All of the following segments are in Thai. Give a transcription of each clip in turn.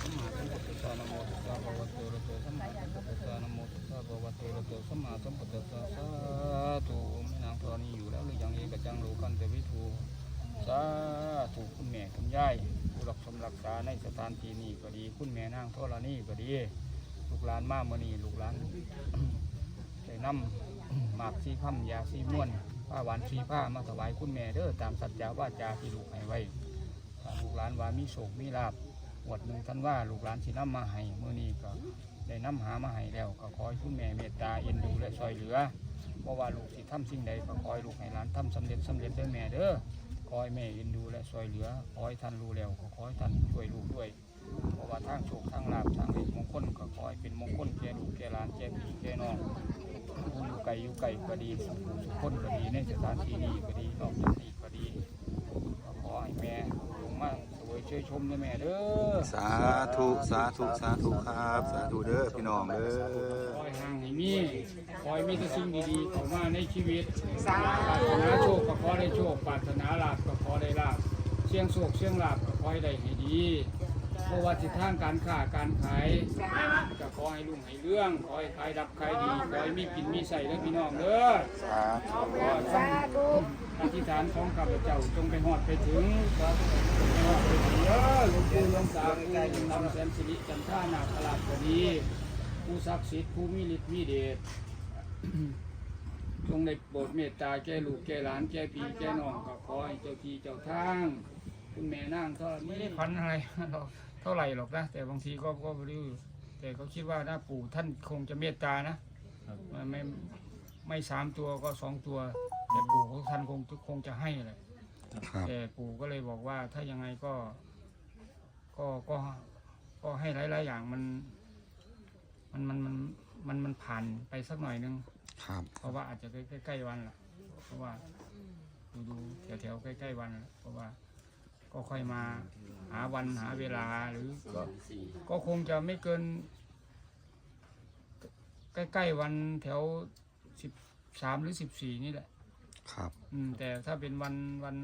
สัมมาสัมพุทธัสสะนะโมตัสสะภะคะวะโตอะระหะโตสัมมาสัมพุทธัสสะนะโมตัสสะภะคะวะโตอะระหะโตสัมมาสัมพุทธัสสะสาธุแม่นางธรณีอยู่แล้วหรือยังเอกจังโลกันเตวิทูสาธุคุณแม่คุณยายผู้รักชมรักษาในสถานที่นี้ก็ดี คุณแม่นางธรณีก็ดี ลูกหลานมาเมื่อนี้ลูกหลานได้นำหมากสีคำยาสีม่วนผ้าหวานสีผ้ามาถวายคุณแม่เด้อตามสัจจาวาจาที่ลูกให้ไว้ลูกหลานว่ามีโศกมีลาบ หวดหนึ่งท่านว่าลูกหลานสินำมาให้เมื่อนี้ก็ได้นำหามาให้แล้ว ก็ขอให้คุณแม่เมตตาเอ็นดูและช่วยเหลือเพราะว่าลูกสิทำสิ่งใดก็ขอให้ลูกให้หลานทำสำเร็จสำเร็จเด้อแม่เด้อขอให้แม่เอ็นดูและช่วยเหลือขอให้ท่านรู้แล้วก็ขอให้ท่านช่วยลูกด้วยเพราะว่าทางโชคทางลาบทางเลขมงคลก็ขอให้เป็นมงคลแก่ลูกแก่หลานแก่พี่แก่น้องอยู่ไกลอยู่ไกลก็ดีสุขสุขคนก็ดีในสถานที่นี้ก็ดีนอกจากนี้ก็ดีก็ขอให้แม่ลงมาสวย ช่วยชมนะแม่เด้อสาธุสาธุสาธุครับ สาธุเด้อพี่น้องเด้อคอยห่างให้มีคอยมีแต่สิ่งดีๆเข้ามาในชีวิตปรารถนาโชคก็ขอได้โชคปรารถนาลาภก็ขอได้ลาภเสียงโชคเสียงลาภก็ขอให้ได้ให้ดี เพราะว่าทิทางการค้าการขายก็ขอให้รุ่งให้เรื่องขอให้ขายดับขายดีขอให้มีกินมีใส่เด้อพี่น้องเด้อสาธุขอสาธุอธิษฐานของข้าพเจ้าจงไปหอดไปถึงจงไปหอดไปถึงเด้อหลวงปู่หลวงตาผู้นำแสนสิริจันทานาคราชก็ดีผู้ศักดิ์สิทธิ์ผู้มีฤทธิ์มีเดชจงได้โปรดเมตตาแก่ลูกแก่หลานแก่พี่แก่น้องก็ขอให้เจ้าที่เจ้าทาง คุณแม่นางก็ไม่ได้พันอะไรหรอก เท่าไหร่หรอกนะ แต่บางทีก็ก็ไม่รู้แต่เขาคิดว่าถ้าปู่ท่านคงจะเมตตานะไม่ไม่ไม่สามตัวก็สองตัว แต่ปู่ของท่านคงคงจะให้แหละครับแต่ปู่ก็เลยบอกว่าถ้ายังไงก็ ก็ก็ก็ให้หลายๆอย่างมันมันมันมันมันมันผ่านไปสักหน่อยนึงครับเพราะว่าอาจจะใกล้ๆวันละเพราะว่าดูดูแถวๆใกล้ๆวันละเพราะว่า ก็ค่อยมาหาวันหาเวลาหรือก็ก็คงจะไม่เกิน ใกล้ๆวันแถวสิบสามหรือสิบสี่นี่แหละ ครับ อืม แต่ถ้าเป็นวันวัน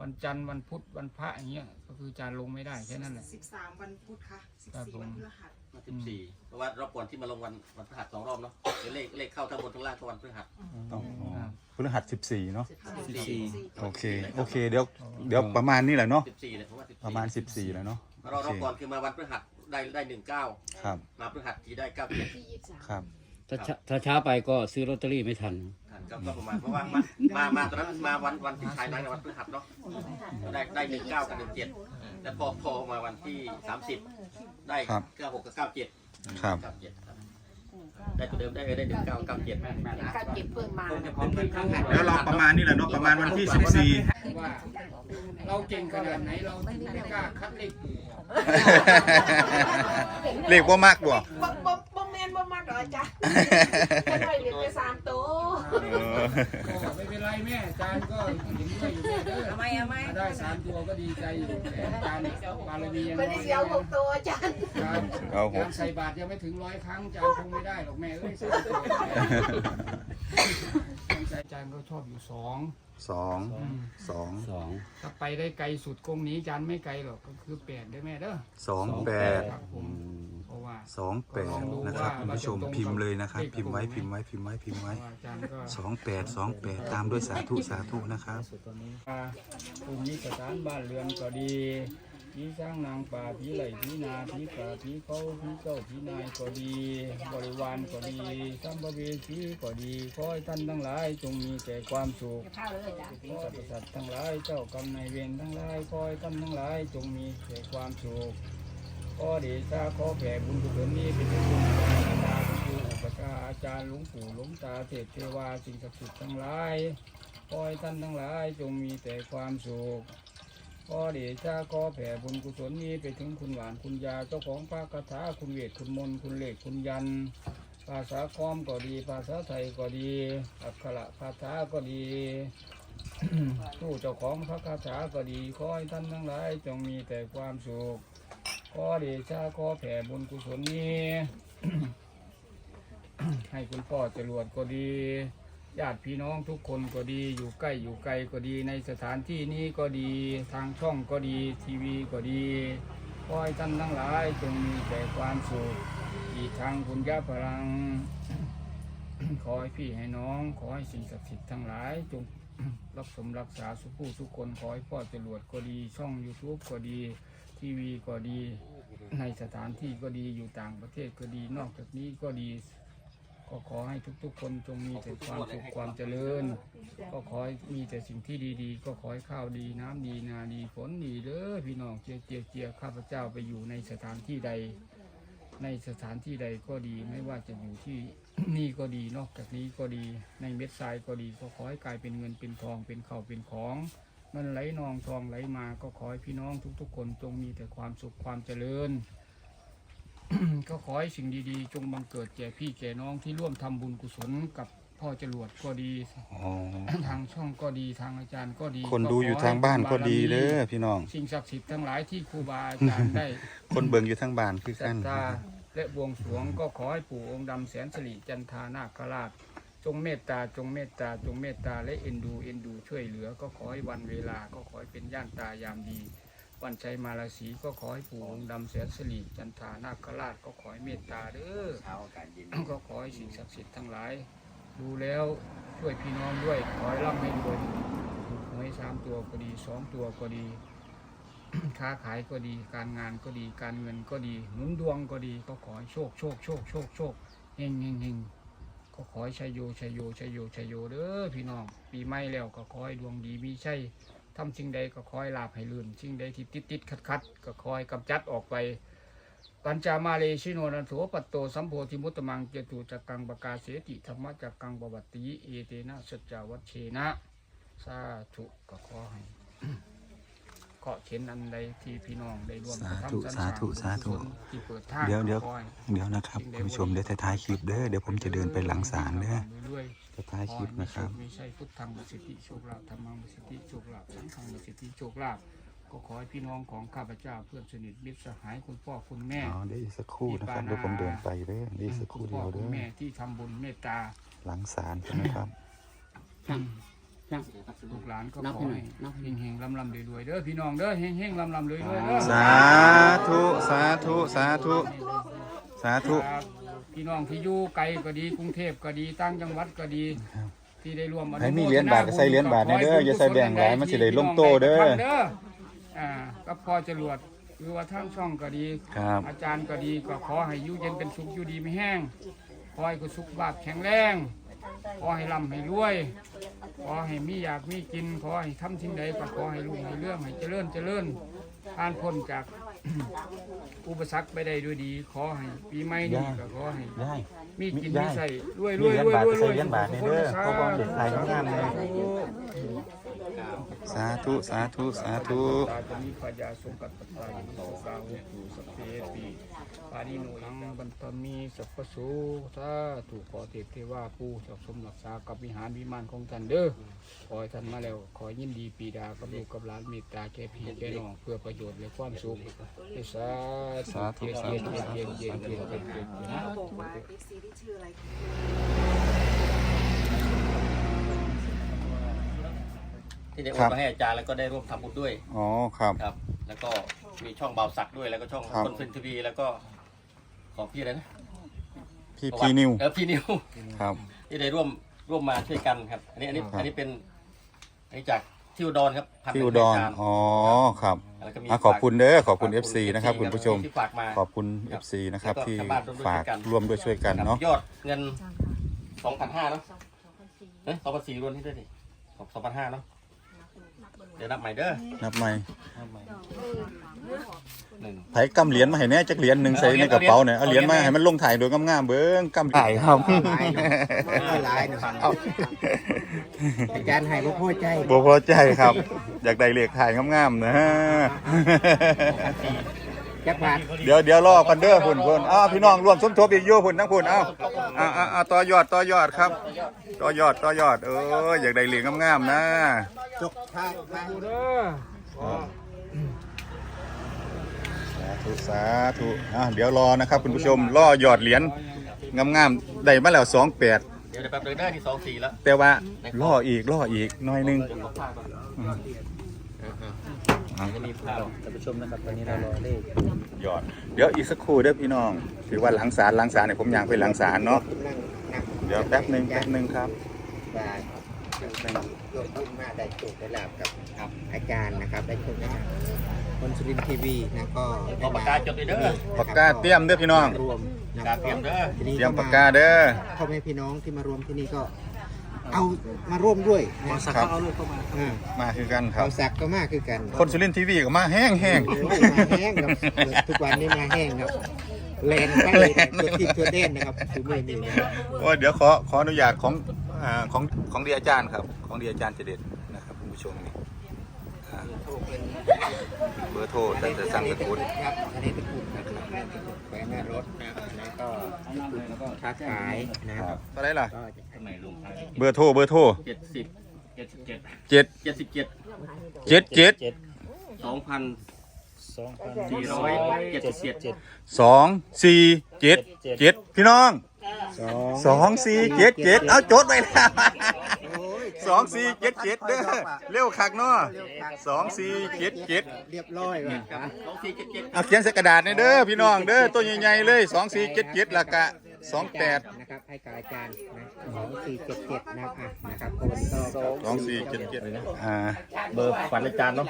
วันจันทร์วันพุธวันพระอย่างเงี้ยก็คือจานลงไม่ได้แค่นั้นแหละ สิบสามวันพุธค่ะสิบครับสี่ผม วันพฤหัส สิบสี่เพราะว่ารอบก่อนที่มาลงวันวันพฤหัสสองรอบเนาะเดี๋ยวเลขเลขเข้าทั้งบนทั้งล่างก็วันพฤหัส ต้องอ๋อพฤหัสสิบสี่เนาะสิบสี่ โอเคโอเคเดี๋ยวเดี๋ยวประมาณนี้แหละเนาะสิบสี่เนี่ยผมว่าสิบประมาณสิบสี่แล้วเนาะรอบโอรอบเคก่อนคือมาวันพฤหัสได้ได้หนึ่งเก้าครับมาพฤหัสทีได้เก้าเจ็ดครับ ถ้าช้าถ้าช้าไปก็ซื้อลอตเตอรี่ไม่ทันทัน ก็ก็ประมาณเพราะว่ามามามาตอนนั้นมาวันวันที่ชายนังในวันพฤหัสเนาะได้ได้หนึ่งเก้ากับหนึ่งเจ็ดแล้วพอพอมาวันที่สามสิบ ได้ครับ เก้าหกกับเก้าเจ็ดครับ เก้าเจ็ดครับได้ตัวเดิมได้ได้หนึ่งเก้าเก้าเจ็ดแม่แม่นะการเก็บเพิ่มมาคงจะเป็นครั้งแรกแล้วรอประมาณนี้แหละเนาะประมาณวันที่สิบสี่ว่าเราเก่งขนาดไหนเราไม่กล้าคัดเลขปู่เลขบ่มากบ่บ่บ่บ่แมนบ่มากหรอจ๊ะแค่หน่อยเหลือไปสามตัวเออก็ ไม่เป็นไรแม่อาจารย์ก็เห็นด้วยอยู่แม่เด้อทำไมอะไม่ถ้าได้สามตัวก็ดีใจอยู่แต่อาจารย์บารมียังไม่น้ได้อยเสียวหกตัวจ้ะครับเอาหกากรใส่บาตรยังไม่ถึงร้อยครั้งอาจารย์คงไม่ได้หรอกแม่เอ้ยสามตัวอาจารย์ก็ชอบอยู่สองสองสองสองถ้าไปได้ไกลสุดคงหนี้อาจารย์ไม่ไกลหรอกก็คือแปดได้แม่เด้อสองแปดครับผมเพราะว่า สองแปดนะครับคุณผู้ชมพิมพ์เลยนะครับ พิมพ์ไว้พิมพ์ไว้พิมพ์ไว้พิมพ์ไว้อาจารย์ก็สองแปดสองแปดตามด้วยสาธุสาธุนะครับภูมิสถานบ้านเรือนก็ดีผีสร้างนางป่าผีไหลผีนาผีป่าผีเขาผีเจ้าผีนายก็ดี บริวารก็ดีสัมภเวสีก็ดีขอให้ท่านทั้งหลายจงมีแต่ความสุขขอให้สรรพสัตว์ทั้งหลายเจ้ากรรมนายเวรทั้งหลายขอให้ท่านทั้งหลายจงมีแต่ความสุข ขอเดชะขอแผ่บุญกุศลนี้เป็นบุญคุณอาจารย์ครูอุปชาอาจารย์หลวงปู่หลวงตาเทพเทวาสิ่งศักดิ์สิทธิ์ทั้งหลายขอให้ท่านทั้งหลายจงมีแต่ความสุขขอเดชะขอแผ่บุญกุศลนี้ไปถึงคุณหวานคุณยาเจ้าของพระคาถาคุณเวทคุณมนคุณเลขคุณยัน ภาษาคอมก็ดี ภาษาไทยก็ดี อักขระคาถาก็ดีผู้เจ้าของพระคาถาก็ดีขอให้ท่านทั้งหลายจงมีแต่ความสุข ขอเดชะขอแผ่บุญกุศลนี้ ให้คุณพ่อจรวดก็ดีญาติพี่น้องทุกคนก็ดี อยู่ใกล้อยู่ไกลก็ดี ในสถานที่นี้ก็ดี ทางช่องก็ดี ทีวีก็ดีขอให้ท่านทั้งหลายจงมีแต่ความสุขอีกทางบุญญาพลัง ขอให้พี่ให้น้อง ขอให้สิ่งศักดิ์สิทธิ์ทั้งหลายจงรักสมรักษาสุขผู้สุขคน ขอให้พ่อจรวดก็ดี ช่อง YouTube ก็ดี ทีวีก็ดี ในสถานที่ก็ดีอยู่ต่างประเทศก็ดี นอกจากนี้ก็ดีก็ขอให้ทุกๆ คนจงมีแต่ความสุขความเจริญ ก็ขอให้มีแต่สิ่งที่ดีๆ ก็ขอให้ข้าวดีน้ำดีนาดีฝนดีเด้อพี่น้องเจียเจียเจียข้าพเจ้าไปอยู่ในสถานที่ใด ในสถานที่ใดก็ดีไม่ว่าจะอยู่ที่นี่ก็ดีนอกจากนี้ก็ดีในเม็ดทรายก็ดี ก็ขอให้กลายเป็นเงินเป็นทองเป็นข้าวเป็นของ เงินไหลนองทองไหลมาก็ขอให้พี่น้องทุก ๆ คนจงมีแต่ความสุขความเจริญ ก็ขอให้สิ่งดีๆ จงบังเกิดแก่พี่แก่น้องที่ร่วมทำบุญกุศลกับพ่อจรวดก็ดี อ๋อ ทางช่องก็ดีทางอาจารย์ก็ดีคนดูอยู่ทางบ้านก็ดีเด้อพี่น้อง สิ่งศักดิ์สิทธิ์ทั้งหลายที่ครูบาอาจารย์ได้ คนเบิ่งอยู่ทางบ้านคือศรักัทน ธาและบวงสรวงก็ขอให้ปู่องค์ดำแสนสิริจันทานาคราช จงเมตตาจงเมตตาจงเมตตาและเอ็นดูเอ็นดูช่วยเหลือ ก็ขอให้วันเวลาก็ขอให้เป็นย่านตายามดี วันใจมาราศีก็ขอให้ปู่องค์ดำแสนสิริจันทานาคราชก็ขอให้เมตตาเด้อเช้าอากาศเย็นก็ขอให้สิ่งศักดิ์สิทธิ์ทั้งหลาย ดูแล้วช่วยพี่น้องด้วยขอให้ร่ำให้รวยถูกหวยสามตัวก็ดีสองตัวก็ดี ค้าขายก็ดี การงานก็ดีการเงินก็ดีหนุนดวงก็ดีก็ขอให้โชคโชคโชคโชคโชคเฮงเฮงเฮง ก็ขอให้ชัยโยชัยโยชัยโยชัยโยเด้อพี่น้อง ปีใหม่แล้วก็ขอให้ดวงดีมีชัยทำสิ่งใดก็ขอให้ลาภให้ลื่นสิ่งใดที่ติดติดขัดขัดก็ขอให้กำจัดออกไปปัญจามาเลชิโนนันโสปัตโตสัมโพธิมุตตมังเจตุจักกังปกาเสติธรรมจักกังปวัตติเอเตนะสัจจาวัชเชนะ สาธุก็ขอให้ เกาะเข็นอันใดที่พี่น้องได้ร่วมกระสาธุทำสรรสาธุบุญสาธุกุศลที่เปิดทางเดี๋ยวเดี๋ยวขอให้เดี๋ยวนะครับคุณผู้ชมเดี๋ยวท้ายๆคลิปเด้อเดี๋ยวผมจะเดินไปหลังศาลเด้อเรื่อยๆท้ายๆคลิปนะครับมีใช่พุทธังประสิทธิโชคลาภธรรมังประสิทธิโชคลาภสังฆังประสิทธิโชคลาภก็ขอให้พี่น้องของข้าพเจ้าเพื่อนสนิทมิตรสหายคุณพ่อคุณแม่อ๋อเดี๋ยวอีกสักครู่นะครับเดี๋ยวผมเดินไปเด้อเดี๋ยวอีกสักครู่คุณเดีพ่อยวคุเด้ณอแม่ที่ทำบุญเมตตาหลังศาลใช่ไหมครับ ลูกหลานก็นับขให้อหน่อให้ยนับให้หน่อยเฮงๆลำลำๆรวยๆเด้อพี่น้องเด้อเฮงๆลำลำๆรวยๆเด้อสาธุ สาธุ สาธุ สาธุ ครับพี่น้องที่อยู่ไกลก็ดีกรุงเทพก็ดีต่างจังหวัดก็ดี ที่ได้ร่วมอนุโให้มีเหรียญบาทก็ใส่เหรียญบาทในเด้ออย่าใส่แบ่งหลายมันสิได้ลงโตเด้อเด้อ อ่าก็พอจรวดหรือว่าทางช่องก็ดี ครับ อาจารย์ก็ดีก็ขอให้อยู่เย็นเป็นสุขอยู่ดีไม่แห้ง ขอให้คุณสุขภาพแข็งแรง ขอให้ร่ำให้รวย ขอให้มีอยากมีกิน ขอให้ทำสิ่งใดก็ขอให้รุ่งให้เรื่องให้เจริญเจริญผ่านพ้นจาก อุปสรรคไปได้ด้วยดี ขอให้ปีใหม่นี้ก็ขอให้ได้ มีกินได้มีใส่รวยรมีวยเหรียญรวยบาทรวยก็ใส่เหรียญบาทในเด้อเพราะว่าเด็กไทยงามเลยสาธุ สาธุ สาธุตาจะมีพยาสงกัดปัตตายุโสกาหุตุสพเพปีปานิโนทังบันทมีสัพพสูทาถูกขอเทพเทวาผู้จักสมรักษากับวิหารวิมานของท่านเด้อขอให้ท่านมาแล้ว ขอยินดีปีดากับลูกกับหลานเมตตาแก่พี่แก่น้องเพื่อประโยชน์และความสุขสาสาธุสาธุสาธุสาธุบอกว่าเอฟซีที่ชื่ออะไรที่ได้โอครับ นมาให้อาจารย์แล้วก็ได้ร่วมทำบุญด้วยอ๋อครับ ครับ แล้วก็มีช่องเบาวสักด้วยแล้วก็ช่องครับ คนเฟนทีวีแล้วก็ ของพี่อะไรนะพี่พีนิวเออพี่นิวครับ ที่ได้ร่วมร่วมมาช่วยกันครับ อันนี้อันนี้ครับอันนี้เป็นอันนี้จากที่อุดรครับพันพี่หอุนึ่งดรให้าจารย์อ๋อ ครับแล้วก็มีอะขอบคุณเด้อ ขอบคุณฝาก FC นะครับ คุณผู้ชม ที่ฝากมา ขอบคุณครับ FC นะครับแล้วก็ที่ชาวบ้านร่วมด้วยฝากช่วยกัน ร่วมด้วยช่วยกันครับเนาะ ยอดเงินสองพันห้าเนาะเอ้ยสองพันสี่รวมที่ด้วยดิสองพันห้าเนาะเดี๋ยวนับใหม่เด้อนับใหม่นับใหม่หนึ่ง ไผกำเหรียญมาให้แน่จักเหรียญหนึ่งใส่ในกระเป๋าเนี่ยเอาเหรียญมาให้มันลงถ่ายโดยงามๆเบิ้งกำถ่ายครับหลายนะอาจารย์ให้บ่พอใจบ่พอใจครับ อยากได้เลขถ่ายงามๆนะจักบาทเดี๋ยวเดี๋ยวรอกันเด้อพุ่นพุ่นอ้าวพี่น้องร่วมสมทบอีกอยู่พุ่นทั้งพุ่นอ้าวอ่าอ่าอ่าต่อยอดต่อยอดครับต่อยอดต่อยอด เอออยากได้เหรียญงามๆนะจกทางทางดูเด้อขอสา ธุสาธุอะเดี๋ยวรอนะครับคุณผู้ชมรอยอดเหรียญงามๆได้มาแล้วสองแปดเดี๋ยวเดี๋ยวแป๊บเดียวได้ที่สองสี่แล้วแต่ว่าล่ออีกล่ออีกหน้อยหนึง เดี๋ยวขอผ้าก่อนอืมจะมีภาพท่านผู้ชมนะครับตอนนี้เรารอเลขยอดเดี๋ยวอีกสักครู่เด้อพี่น้อง ถือว่าหลังศาลหลังศาลเนี่ยผมอยากไปหลังศาลเนาะนั่งนั่งเดี๋ยวแป๊บหนึ่งแป๊บหนึ่งครับ ว่าจะไปร่วมบุญมาได้โชคได้ลาบกับอาจารย์นะครับได้โชคได้ลาบ คนสุรินทร์ทีวีนะก็ได้เอาปากกาจดเลยเด้อ ปากกาเตรียมเด้อพี่น้อง รวมนะปากกาเตรียมเด้อ ทีนี้เตรียมก็ปากกาเด้อ พ่อแม่พี่น้องที่มารวมที่นี่ก็ เอามาร่วมด้วยนะครับอ่ามาคือกันครัเอาบสักก็มากคือกัน คนสุรินทร์ทีวีก็มาแห้งแห้งโอ้ยมาแห้งครับทุกวันนี้มาแห้งครับแลนไปเลยตัวทิพย์ตัวเด่นนะครับคือมือนี้นะครับ โอ้ยเดี๋ยวขอขออนุญาตของอ่าของของดีอาจารย์ครับ ของดีอาจารย์เจเด็ดนะครับคุณผู้ชมนี่อ่า เบอร์โทรแต่จะสั่งตะกรุดครับอันนี้ตะกรุดนะครับแขวนหน้ารถนะครับแล้วก็ค้าขายนะครับเท่าไหรล่ะก็จะทำไมลงท้ายเบอร์โทรเบอร์โทรเจ็ดสิบเจ็ดสิบเจ็ดเจ็ดเจ็ดสิบเจ็ดเจ็ดเจ็ดสองพันสี่ร้อยเจ็ดสิบเจ็ดสองสี่เจ็ดเจ็ดพี่น้อง สองสองสี่เจ็ดเจ็ดเอาจดไปแล้วโอ้ยสองสี่เจ็ดเจ็ดเด้อเร็วคักเนาะสองสี่เจ็ดเจ็ดเรียบร้อยว่ะสองสี่เจ็ดเจ็ดเอาเขียนใส่กระดาษนี่เด้อพี่น้องเด้อตัวใหญ่ๆเลยสองสี่เจ็ดเจ็ดละกะสองแปดนะครับให้กับอาจารย์นะสองสี่เจ็ดเจ็ดนะครับอะนะครับคนก็สองสี่เจ็ดเจ็ดอ่าเบอร์ฝันอาจารย์เนาะ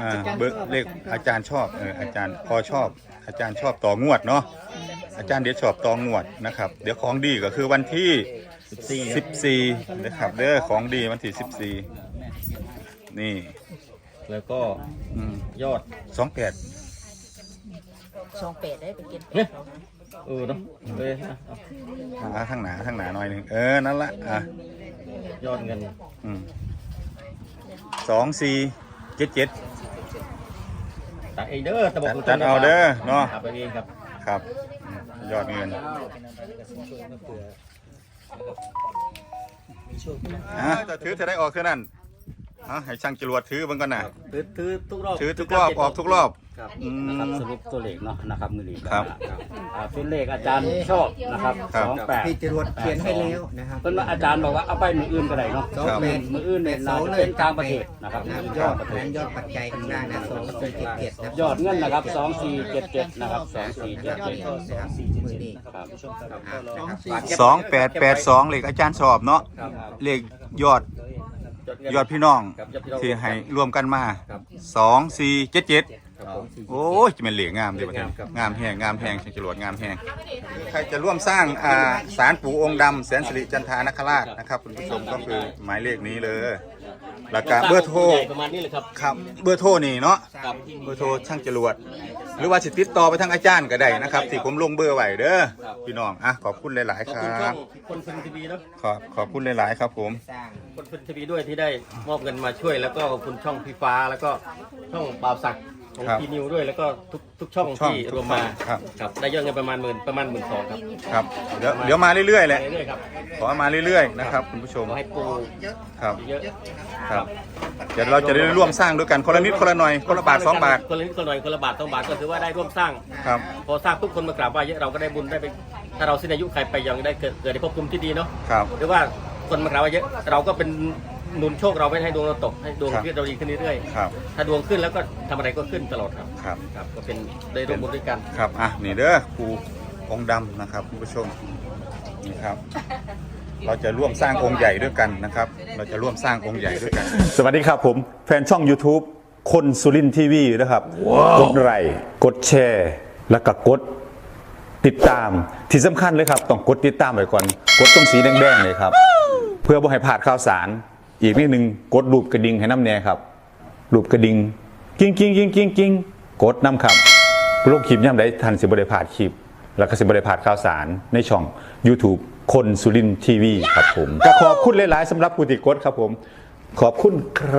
อ่าเบอร์เลขอาจารย์ชอบเอออาจารย์พอชอบ อาจารย์ชอบต่องวดเนาะอาจารย์เดี๋ยวชอบต่องวดนะครับ เดี๋ยวของดีก็คือวันที่ 14นะครับเด้อของดีวันที่14นี่แล้วก็อืมยอดสองแปดสองแปดได้ไปกินเนี่ยเออเนาะเอ้ยเอาหาข้างหนาข้างหนาหน่อยหนึงเออนั่นละอะยอดเงินอืมสองสี่ เจ็ดเจ็ดตัดเองเด้อตะบอกจัดเอาเด้อเนาะตัดไปเองครับครับอืมยอดเงินอะแต่ถือจะได้ออกเท่านั้นอะให้ช่างจรวดถือเบิ่งก่อนนะถือถือทุกรอบถือทุกรอบออกทุกรอบ ครับอืนะครับมสรุปตัวเลขเนาะนะครับมือนี้ครับอ่าเป็นเลขอาจารย์ชอบนะครับครับ สองแปดพี่จรวดเขียนให้แล้วนะครับ เพิ่นว่าอาจารย์บอกว่าเอาไปมืออื่นก็ได้เนาะสองแปด มืออื่นเนี่ยน่าจะเป็นกลางประเทศนะครับนะเป็นยกอลางดประเทศนั้นยอดปัจจัยข้างล่างนะสองสี่เจ็ดเจ็ดนะยอดเงินนะครับสองสี่เจ็ดเจ็ดนะครับสองสี่เจ็ดเจ็ดนะครับมือนี้ครับอะนะครับสองแปดแปดสองเลขอาจารย์ชอบเนาะครับเลขยอดยอดเงินยอดพี่น้อง ครับยอดพี่น้องที่ให้รวมกันมาครับ สองสี่เจ็ดเจ็ด ครับผมโอ้ยจะเป็นเหลียงงามเลยประเทศงามครับงามแหงงามแหงช่างจรวดงามแหงใครจะร่วมสร้างอ่าศาลปู่องค์ดำแสนสิริจันทานคราชนะครับคุณผู้ชมก็คือหมายเลขนี้เลยแล้วก็เบอร์โทรใหญ่ประมาณนี้เลยครับ ครับเบอร์โทรนี่เนาะครับ เบอร์โทรช่างจรวด หรือว่าสิติดต่อไปทางอาจารย์ก็ได้นะครับที่ผมลงเบอร์ไว้เด้อพี่น้องอะขอบคุณหลาย ขๆ อบคคุณรัช่อบ งคนฟินทีวีเนาะขอบขอบคุณหลาย ๆ ครับผมสร้างคนฟินทีวีด้วยที่ได้มอบเงินมาช่วย แล้วก็ขอบคุณช่องพี่ฟ้าแล้วก็ช่องบ่าวศักดิ์ ของครับพีนิวด้วยแล้วก็ทุกทุกช่องทุกช่องที่ทุกรวมมาช่องครับ ครับได้ยอดเงินประมาณหมื่นประมาณหมื่นสองครับครับเดี๋ยวเดี๋ยวมาเรื่อยๆแหละเรื่อยๆครับขอมาเรื่อยๆนะครับคุณผู้ชมขอให้ปูครับเยอะครับเดี๋ยวเราจะได้ร่วมสร้างด้วยกันคนละนิดคนละหน่อยคนละบาทสองบาทคนละนิดคนละหน่อยคนละบาทสองบาทก็ถือว่าได้ร่วมสร้าง ครับ พอสร้างทุกคนมากราบไหว้เยอะเราก็ได้บุญได้ไปถ้าเราสิ้นอายุใครไปยังได้เกิดเกิดในภพภูมิที่ดีเนาะครับ หรือว่าคนมากราบไหว้เยอะเราก็เป็น หนุนโชคเราไม่ให้ดวงเราตกให้ดวงครับ ชีวิตเราดีขึ้นเรื่อยครับ ๆถ้าดวงขึ้นแล้วก็ทำอะไรก็ขึ้นตลอดครับครับ ครับก็เป็นได้ร่วมบุญด้วยกัน ครับ อะ นี่เด้อครูองค์ดำนะครับคุณผู้ชม นี่ครับ เราจะร่วมสร้างองค์ใหญ่ด้วยกันนะครับ เราจะร่วมสร้างองค์ใหญ่ด้วยกัน สวัสดีครับผม แฟนช่อง YouTube คนสุรินทีวีนะครับ กดไลค์กดแชร์ แล้วก็กดติดตามที่สำคัญเลยครับ ต้องกดติดตามไว้ก่อน กดตรงสีแดงๆเลยครับ เพื่อบ่ให้พลาดข่าวสาร อีกนิดนึงกดรูปกระดิ่งให้น้ำแน่ครับรูปกระดิ่งกิ้งกิ้งกิ้งกิ้งกิ้งกดน้ำครับโลกคลิปย่ำได้ทันสิบได้พลาดคลิป แล้วก็สิบได้พลาดข่าวสารในช่อง YouTube คนสุรินทีวีครับผมก็ขอบคุณหลาย ๆสำหรับผู้ติดกดครับผม ขอบคุณครับ